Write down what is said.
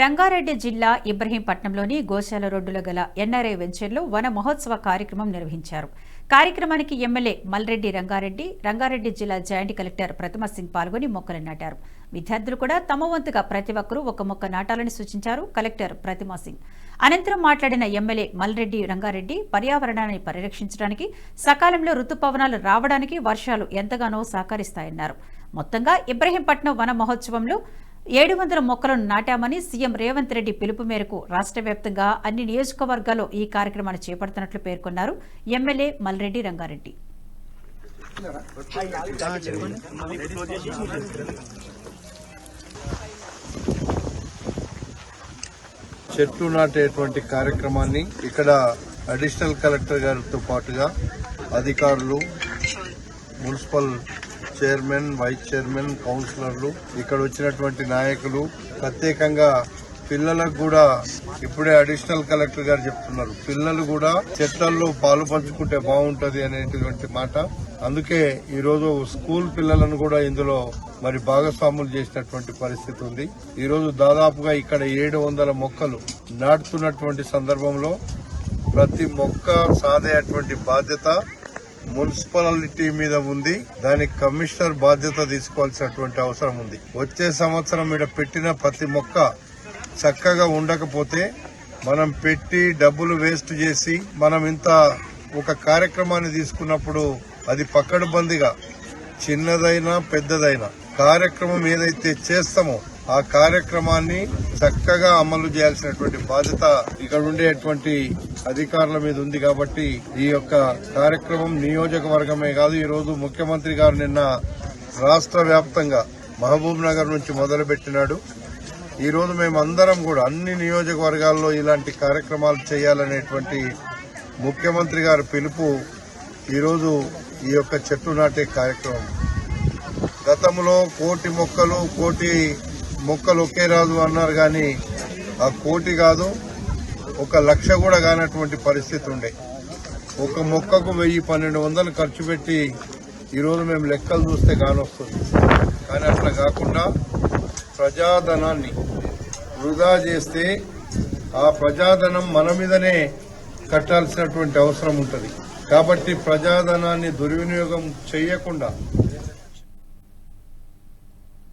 రంగారెడ్డి జిల్లా ఇబ్రహీంపట్నంలోని గోశాల రోడ్డులో గల ఎన్ఆర్ఐ వెంచర్లో వన మహోత్సవ కార్యక్రమం నిర్వహించారు. కార్యక్రమానికి ఎమ్మెల్యే మల్రెడ్డి రంగారెడ్డి రంగారెడ్డి జిల్లా జాయింట్ కలెక్టర్ ప్రతిమ సింగ్ పాల్గొని మొక్కలు నాటారు. విద్యార్థులు కూడా తమ వంతుగా ప్రతి ఒక్కరూ ఒక మొక్క నాటాలని సూచించారు కలెక్టర్ ప్రతిమా సింగ్. అనంతరం మాట్లాడిన ఎమ్మెల్యే మల్రెడ్డి రంగారెడ్డి పర్యావరణాన్ని పరిరక్షించడానికి సకాలంలో రుతుపవనాలు రావడానికి వర్షాలు ఎంతగానో సహకరిస్తాయన్నారు. మొత్తంగా ఇబ్రహీంపట్నం వన మహోత్సవంలో ఏడు వందల మొక్కలను నాటామని సీఎం రేవంత్ రెడ్డి పిలుపు మేరకు రాష్ట్ర వ్యాప్తంగా అన్ని నియోజకవర్గాల్లో ఈ కార్యక్రమాన్ని చేపడుతున్నట్లు పేర్కొన్నారు ఎమ్మెల్యే మల్రెడ్డి రంగారెడ్డి. చెట్లు నాటేటువంటి కార్యక్రమాన్ని ఇక్కడ అడిషనల్ కలెక్టర్ గారితో పాటుగా అధికారులు మున్సిపల్ చైర్మన్ వైస్ చైర్మన్ కౌన్సిలర్లు ఇక్కడ వచ్చినటువంటి నాయకులు ప్రత్యేకంగా పిల్లలకు కూడా ఇప్పుడే అడిషనల్ కలెక్టర్ గారు చెప్తున్నారు. పిల్లలు కూడా చెట్లలో పాలు పంచుకుంటే బాగుంటది అనేటువంటి మాట. అందుకే ఈరోజు స్కూల్ పిల్లలను కూడా ఇందులో మరి భాగస్వాములు చేసినటువంటి పరిస్థితి ఉంది. ఈరోజు దాదాపుగా ఇక్కడ ఏడు వందల మొక్కలు నాటుతున్నటువంటి సందర్భంలో ప్రతి మొక్క సాధేటువంటి బాధ్యత మున్సిపాలిటీ మీద ఉంది. దానికి కమిషనర్ బాధ్యత తీసుకోవాల్సినటువంటి అవసరం ఉంది. వచ్చే సంవత్సరం ఇక్కడ పెట్టిన ప్రతి మొక్క చక్కగా ఉండకపోతే మనం పెట్టి డబ్బులు వేస్ట్ చేసి మనం ఇంత ఒక కార్యక్రమాన్ని తీసుకున్నప్పుడు అది పక్కడబందిగా చిన్నదైనా పెద్దదైనా కార్యక్రమం ఏదైతే చేస్తామో ఆ కార్యక్రమాన్ని చక్కగా అమలు చేయాల్సినటువంటి బాధ్యత ఇక్కడ ఉండేటువంటి అధికారుల మీద ఉంది కాబట్టి ఈ యొక్క కార్యక్రమం నియోజకవర్గమే కాదు ఈ రోజు ముఖ్యమంత్రి గారు నిన్న రాష్ట్ర వ్యాప్తంగా మహబూబ్ నగర్ నుంచి మొదలుపెట్టినాడు. ఈరోజు ఈ రోజు మేమందరం కూడా అన్ని నియోజకవర్గాల్లో ఇలాంటి కార్యక్రమాలు చేయాలనేటువంటి ముఖ్యమంత్రి గారి పిలుపు ఈరోజు ఈ యొక్క చెట్టు నాటే కార్యక్రమం. గతంలో కోటి మొక్కలు కోటి మొక్కలు ఒకే రాదు అన్నారు కానీ ఆ కోటి కాదు ఒక లక్ష కూడా కానటువంటి పరిస్థితి ఉండే. ఒక మొక్కకు వెయ్యి పన్నెండు వందలు ఖర్చు పెట్టి ఈరోజు మేము లెక్కలు చూస్తే కానొస్తుంది. కానీ అట్లా కాకుండా ప్రజాధనాన్ని వృధా చేస్తే ఆ ప్రజాధనం మన మీదనే కట్టాల్సినటువంటి అవసరం ఉంటుంది. కాబట్టి ప్రజాధనాన్ని దుర్వినియోగం చేయకుండా